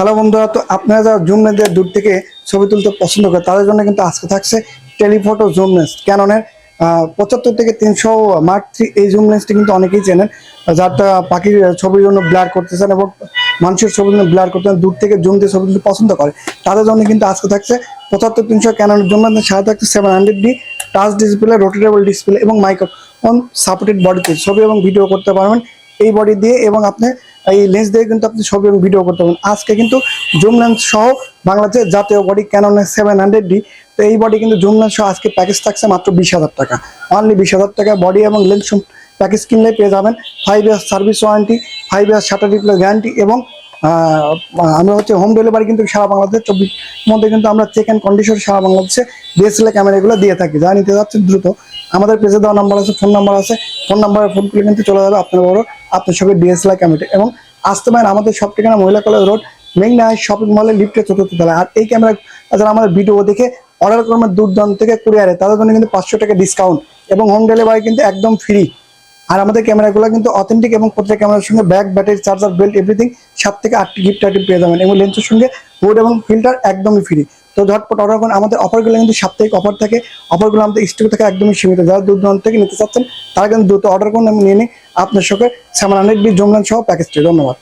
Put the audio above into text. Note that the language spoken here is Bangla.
হ্যালো বন্ধুরা তো আপনারা যারা জুম লেন্স দূর থেকে ছবি তুলতে পছন্দ করে, তাদের জন্য কিন্তু আজকে থাকছে টেলিফটো জুম লেন্স ক্যাননের পঁচাত্তর থেকে তিনশো মার্ক থ্রি এই জুম লেন্সটি কিন্তু অনেকেই চেনেন। যারটা পাখির ছবির জন্য ব্লার করতেছেন এবং মানুষের ছবির জন্য ব্লার করতেছেন, দূর থেকে জুম দিয়ে ছবি তুলতে পছন্দ করে। তাদের জন্য কিন্তু আজকে থাকছে পঁচাত্তর তিনশো ক্যাননের জুম লেন্সের সাথে থাকছে seven hundred D touch display rotatable display এবং মাইক্রোফোন সাপোর্টেড বডিতে ছবি এবং ভিডিও করতে পারবেন। এই বডি দিয়ে এবং আপনি এই লেন্স দিয়ে কিন্তু আপনি ছবি এবং ভিডিও করতে পারবেন। আজকে কিন্তু জুম লেন্স সহ বাংলাদেশের জাতীয় বডি ক্যাননের সেভেন হান্ড্রেড ডি তো এই বডি কিন্তু জুম লেন্স সহ আজকে প্যাকেজ থাকছে মাত্র বিশ হাজার টাকা। অনলি বিশ হাজার টাকা বডি এবং লেন্স প্যাকেজ কিনলে পেয়ে যাবেন five years service warranty five years shutter replace guarantee এবং আমরা হচ্ছে হোম ডেলিভারি কিন্তু সারা বাংলাদেশ চব্বিশ মধ্যে কিন্তু আমরা চেক অ্যান্ড কন্ডিশন সারা বাংলাদেশে ডিএসএলআর ক্যামেরাগুলো দিয়ে থাকি। যা নিতে যাচ্ছেন দ্রুত আমাদের পেজে দেওয়া নাম্বার আছে ফোন নাম্বার আছে। ফোন নাম্বারে ফোন করলে কিন্তু চলে যাবে আপনার বড় আপনার সঙ্গে ডিএসএলআর ক্যামেরা এবং আসতে পারেন আমাদের সব ঠিকানা মহিলা কলেজ রোড, মেঘনা শপিং মলে লিফটে চতুর্থ তলায়। আর এই ক্যামেরা যারা আমাদের ভিডিও দেখে অর্ডার করবেন দূর দূরান্ত থেকে কুরিয়ারে, তাদের জন্য কিন্তু পাঁচশো টাকা ডিসকাউন্ট এবং হোম ডেলিভারি কিন্তু একদম ফ্রি আর আমাদের ক্যামেরাগুলো কিন্তু অথেন্টিক এবং প্রত্যেক ক্যামেরার সঙ্গে back battery charger belt everything সাত থেকে আটটি গিফট আইটেম পেয়ে যাবেন। এবং লেন্সের সঙ্গে হুড এবং ফিল্টার একদমই ফ্রি তো ঝটপট অর্ডার করুন। আমাদের অফারগুলো কিন্তু সাপ্তাহিক অফার থাকে। অফারগুলো আমাদের স্টক থেকে একদমই সীমিত। যারা দূর দূরান্ত থেকে নিতে চাচ্ছেন, তারা কিন্তু দ্রুত অর্ডার করুন আমি নিয়ে নিই আপনার সঙ্গে সেভেন হান্ড্রেড বি জমলান সহ প্যাকেজটি ধন্যবাদ।